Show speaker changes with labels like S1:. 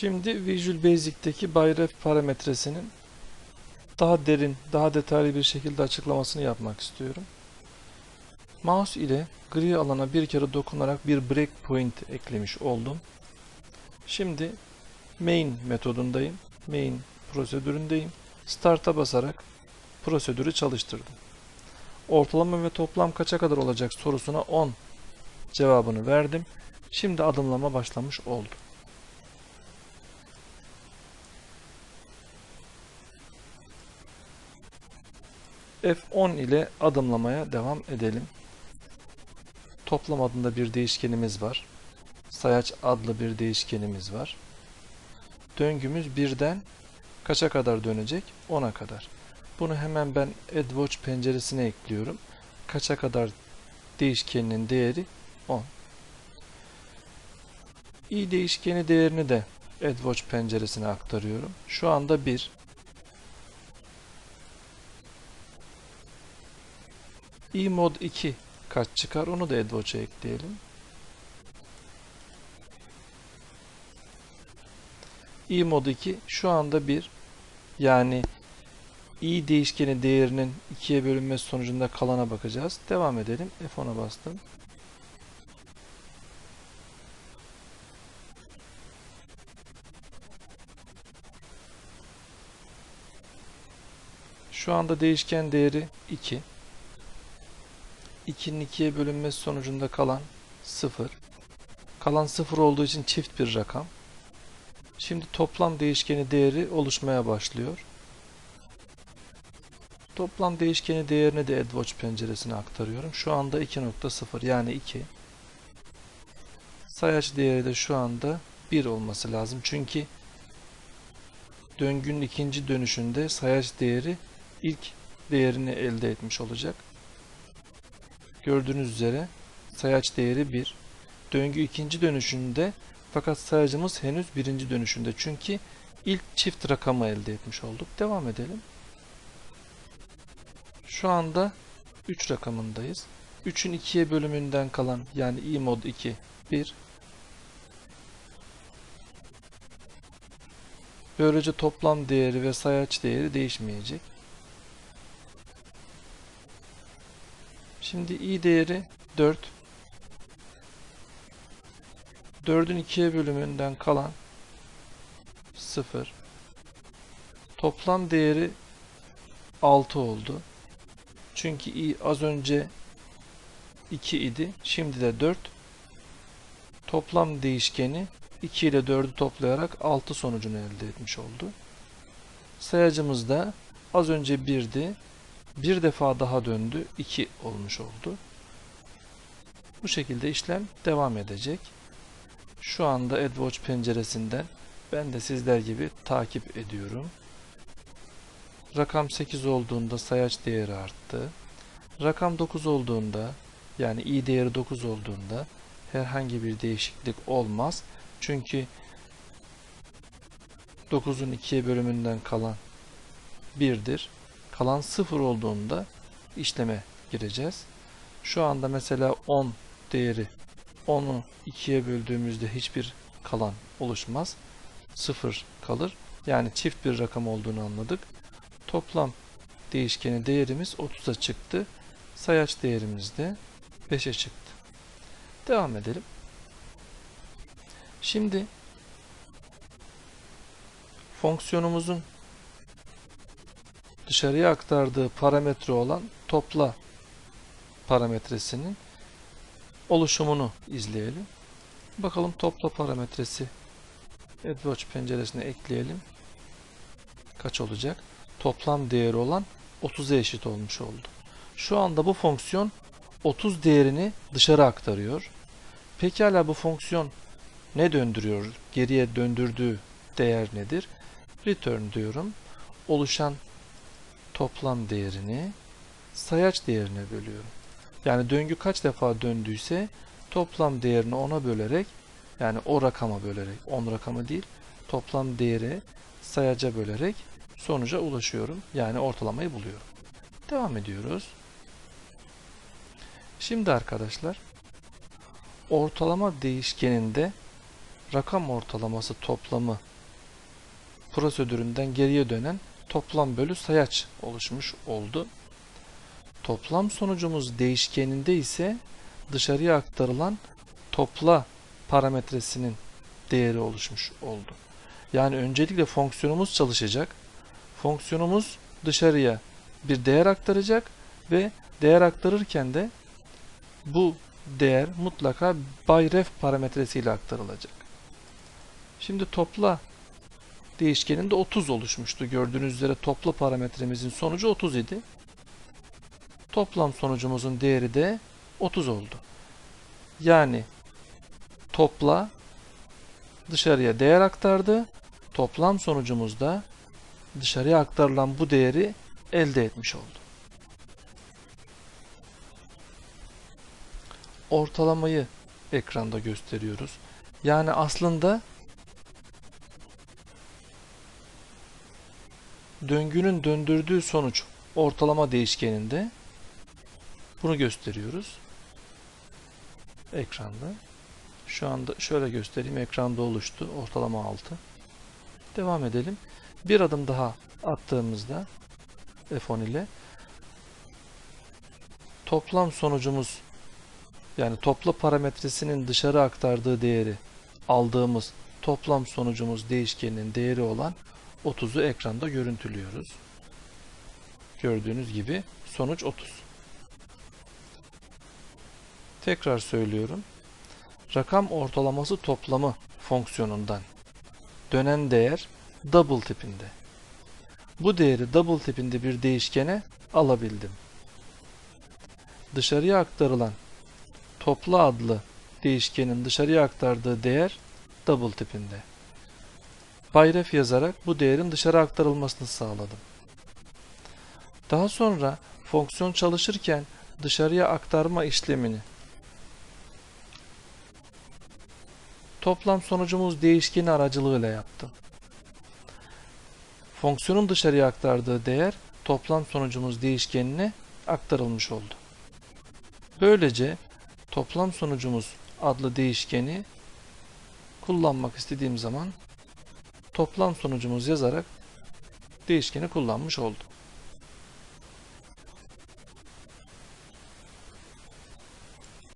S1: Şimdi Visual Basic'teki Bayref parametresinin daha derin, daha detaylı bir şekilde açıklamasını yapmak istiyorum. Mouse ile gri alana bir kere dokunarak bir breakpoint eklemiş oldum. Şimdi main metodundayım. Main prosedüründeyim. Start'a basarak prosedürü çalıştırdım. Ortalama ve toplam kaça kadar olacak sorusuna 10 cevabını verdim. Şimdi adımlama başlamış oldu. F10 ile adımlamaya devam edelim. Toplam adında bir değişkenimiz var. Sayaç adlı bir değişkenimiz var. Döngümüz birden kaça kadar dönecek? 10'a kadar. Bunu hemen ben AdWatch penceresine ekliyorum. Kaça kadar değişkeninin değeri 10. i değişkeni değerini de AdWatch penceresine aktarıyorum. Şu anda 1. i mod 2 kaç çıkar onu da AdWatch'a ekleyelim. i mod 2 şu anda 1. Yani i değişkeni değerinin 2'ye bölünmesi sonucunda kalana bakacağız. Devam edelim. F10'a bastım. Şu anda değişken değeri 2. 2'nin 2'ye bölünmesi sonucunda kalan 0. Kalan 0 olduğu için çift bir rakam. Şimdi toplam değişkeni değeri oluşmaya başlıyor. Toplam değişkeni değerini de AdWatch penceresine aktarıyorum. Şu anda 2.0 yani 2. Sayaç değeri de şu anda 1 olması lazım. Çünkü döngünün ikinci dönüşünde sayaç değeri ilk değerini elde etmiş olacak. Gördüğünüz üzere sayaç değeri 1. Döngü ikinci dönüşünde fakat sayacımız henüz birinci dönüşünde. Çünkü ilk çift rakamı elde etmiş olduk. Devam edelim. Şu anda 3 rakamındayız. 3'ün 2'ye bölümünden kalan yani i mod 2 1. Böylece toplam değeri ve sayaç değeri değişmeyecek. Şimdi i değeri 4. 4'ün 2'ye bölümünden kalan 0. Toplam değeri 6 oldu. Çünkü i az önce 2 idi. Şimdi de 4. Toplam değişkeni 2 ile 4'ü toplayarak 6 sonucunu elde etmiş oldu. Sayacımız da az önce 1'di. Bir defa daha döndü. 2 olmuş oldu. Bu şekilde işlem devam edecek. Şu anda AdWatch penceresinden ben de sizler gibi takip ediyorum. Rakam 8 olduğunda sayaç değeri arttı. Rakam 9 olduğunda yani i değeri 9 olduğunda herhangi bir değişiklik olmaz. Çünkü 9'un 2'ye bölümünden kalan 1'dir. Kalan 0 olduğunda işleme gireceğiz. Şu anda mesela 10 değeri 10'u 2'ye böldüğümüzde hiçbir kalan oluşmaz. 0 kalır. Yani çift bir rakam olduğunu anladık. Toplam değişkeni değerimiz 30'a çıktı. Sayaç değerimiz de 5'e çıktı. Devam edelim. Şimdi fonksiyonumuzun dışarıya aktardığı parametre olan topla parametresinin oluşumunu izleyelim. Bakalım topla parametresi AdWatch penceresine ekleyelim. Kaç olacak? Toplam değeri olan 30'a eşit olmuş oldu. Şu anda bu fonksiyon 30 değerini dışarı aktarıyor. Pekala bu fonksiyon ne döndürüyor? Geriye döndürdüğü değer nedir? Return diyorum. Oluşan toplam değerini sayaç değerine bölüyorum. Yani döngü kaç defa döndüyse toplam değerini ona bölerek yani o rakama bölerek 10 rakamı değil toplam değeri sayaca bölerek sonuca ulaşıyorum. Yani ortalamayı buluyorum. Devam ediyoruz. Şimdi arkadaşlar ortalama değişkeninde rakam ortalaması toplamı prosedüründen geriye dönen toplam bölü sayaç oluşmuş oldu. Toplam sonucumuz değişkeninde ise dışarıya aktarılan topla parametresinin değeri oluşmuş oldu. Yani öncelikle fonksiyonumuz çalışacak. Fonksiyonumuz dışarıya bir değer aktaracak ve değer aktarırken de bu değer mutlaka by ref parametresiyle aktarılacak. Şimdi topla değişkeninde 30 oluşmuştu. Gördüğünüz üzere topla parametremizin sonucu 30 idi. Toplam sonucumuzun değeri de 30 oldu. Yani topla dışarıya değer aktardı. Toplam sonucumuzda dışarıya aktarılan bu değeri elde etmiş oldu. Ortalamayı ekranda gösteriyoruz. Yani aslında döngünün döndürdüğü sonuç ortalama değişkeninde bunu gösteriyoruz. Ekranda. Şu anda şöyle göstereyim. Ekranda oluştu. Ortalama 6. Devam edelim. Bir adım daha attığımızda F10 ile toplam sonucumuz yani topla parametresinin dışarı aktardığı değeri aldığımız toplam sonucumuz değişkeninin değeri olan 30'u ekranda görüntülüyoruz. Gördüğünüz gibi sonuç 30. Tekrar söylüyorum. Rakam ortalaması toplamı fonksiyonundan dönen değer double tipinde. Bu değeri double tipinde bir değişkene alabildim. Dışarıya aktarılan topla adlı değişkenin dışarıya aktardığı değer double tipinde. Bayref yazarak bu değerin dışarı aktarılmasını sağladım. Daha sonra fonksiyon çalışırken dışarıya aktarma işlemini toplam sonucumuz değişkeni aracılığıyla yaptım. Fonksiyonun dışarıya aktardığı değer toplam sonucumuz değişkenine aktarılmış oldu. Böylece toplam sonucumuz adlı değişkeni kullanmak istediğim zaman toplam sonucumuz yazarak değişkeni kullanmış oldum.